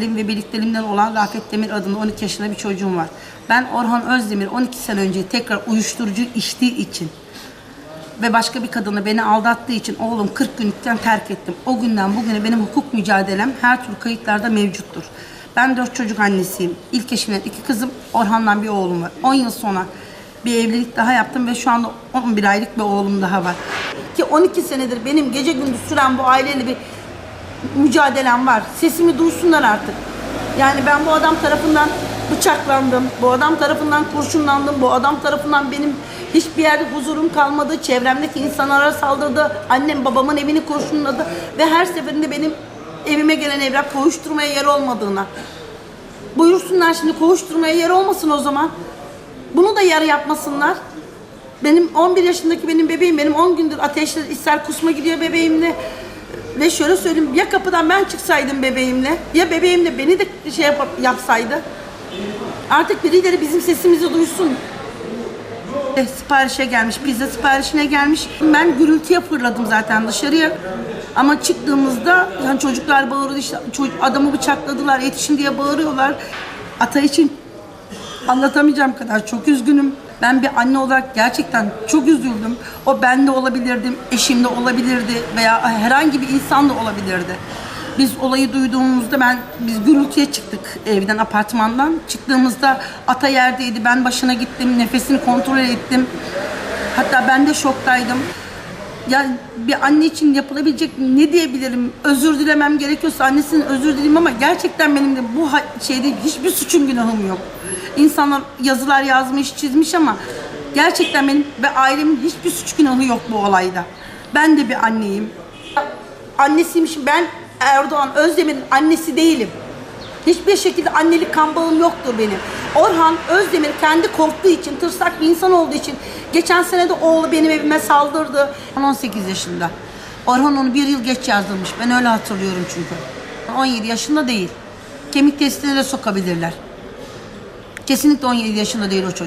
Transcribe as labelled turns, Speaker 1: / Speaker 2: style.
Speaker 1: Ve birlikteliğimden olan Rafet Demir adında 12 yaşında bir çocuğum var. Ben Orhan Özdemir 12 sene önce tekrar uyuşturucu içtiği için ve başka bir kadını beni aldattığı için oğlum 40 günlükten terk ettim. O günden bugüne benim hukuk mücadelem her türlü kayıtlarda mevcuttur. Ben dört çocuk annesiyim. İlk eşimden iki kızım, Orhan'dan bir oğlum var. 10 yıl sonra bir evlilik daha yaptım ve şu anda 11 aylık bir oğlum daha var. Ki 12 senedir benim gece gündüz süren bu aileyle bir mücadelem var. Sesimi duysunlar artık. Yani ben bu adam tarafından bıçaklandım. Bu adam tarafından kurşunlandım. Bu adam tarafından benim hiçbir yerde huzurum kalmadı. Çevremdeki insanlara saldırdı. Annem babamın evini kurşunladı. Ve her seferinde benim evime gelen evrak kovuşturmaya yer olmadığına. Buyursunlar şimdi kovuşturmaya yer olmasın o zaman. Bunu da yarı yapmasınlar. Benim 11 yaşındaki benim bebeğim benim 10 gündür ateşle ister kusma gidiyor bebeğimle. Ve şöyle söyleyeyim ya kapıdan ben çıksaydım bebeğimle ya bebeğim de beni de şey yap- yapsaydı. Artık birileri bizim sesimizi duysun. E, Siparişe gelmiş, pizza siparişine gelmiş. Ben gürültüye fırladım zaten dışarıya. Ama çıktığımızda yani çocuklar bağırıyor işte çocuk, adamı bıçakladılar yetişin diye bağırıyorlar. Ata için anlatamayacağım kadar çok üzgünüm. Ben bir anne olarak gerçekten çok üzüldüm. O ben de olabilirdim, eşim de olabilirdi veya herhangi bir insan da olabilirdi. Biz olayı duyduğumuzda ben biz gürültüye çıktık evden apartmandan. Çıktığımızda ata yerdeydi. Ben başına gittim, nefesini kontrol ettim. Hatta ben de şoktaydım. Yani bir anne için yapılabilecek ne diyebilirim? Özür dilemem gerekiyorsa annesinin özür dileyim ama gerçekten benim de bu şeyde hiçbir suçum günahım yok. İnsanlar yazılar yazmış, çizmiş ama gerçekten benim ve ailemin hiçbir suç günahı yok bu olayda. Ben de bir anneyim. Annesiymişim. Ben Erdoğan Özdemir'in annesi değilim. Hiçbir şekilde annelik kan bağım yoktur benim. Orhan Özdemir kendi korktuğu için, tırsak bir insan olduğu için geçen sene de oğlu benim evime saldırdı. 18 yaşında. Orhan onu bir yıl geç yazdırmış. Ben öyle hatırlıyorum çünkü. 17 yaşında değil. Kemik testine de sokabilirler. Kesinlikle 17 yaşında değil o çocuk.